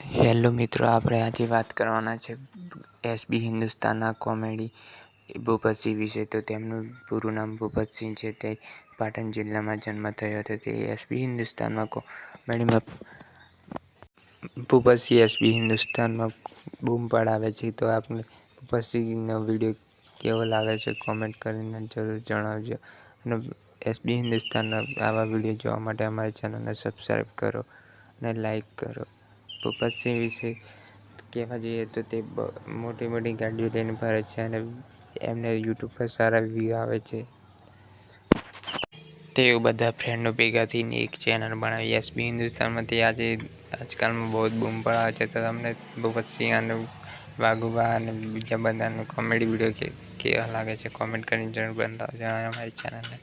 Hello મિત્રો, આપણે આજે વાત કરવાના છે એસબી હિન્દુસ્તાનના કોમેડી ભૂપતસિંહ વિશે. તો તેમનું પૂરું નામ ભૂપતસિંહ છે. તે પાટણ જિલ્લામાં જન્મ થયો હતો. તે એસબી હિન્દુસ્તાનમાં કોમેડીમાં ભૂપતસિંહ એસબી હિન્દુસ્તાનમાં બૂમ પડાવે છે. તો આપણે ભૂપતસિંહનો વીડિયો કેવો લાગે છે કોમેન્ટ કરીને જરૂર જણાવજો. અને એસબી હિન્દુસ્તાનના આવા વીડિયો જોવા માટે અમારી ચેનલને સબસ્ક્રાઈબ કરો અને લાઈક કરો. ભૂપતસિંહ વિશે કહેવા જઈએ તો તે મોટી મોટી ગાડીઓ લઈને ફરે છે અને એમને યુટ્યુબ પર સારા વ્યૂ આવે છે. તેઓ બધા ફ્રેન્ડો ભેગા થઈને એક ચેનલ બનાવી. એસબી હિન્દુસ્તાનમાં તે આજે આજકાલમાં બહુ જ બૂમ પડાવે છે. તો તમને ભૂપતસિંહ અને વાઘુબા અને બીજા બધાનો કોમેડી વીડિયો કેવા લાગે છે? કોમેન્ટ કરીને જરૂર બનાવજો અમારી ચેનલને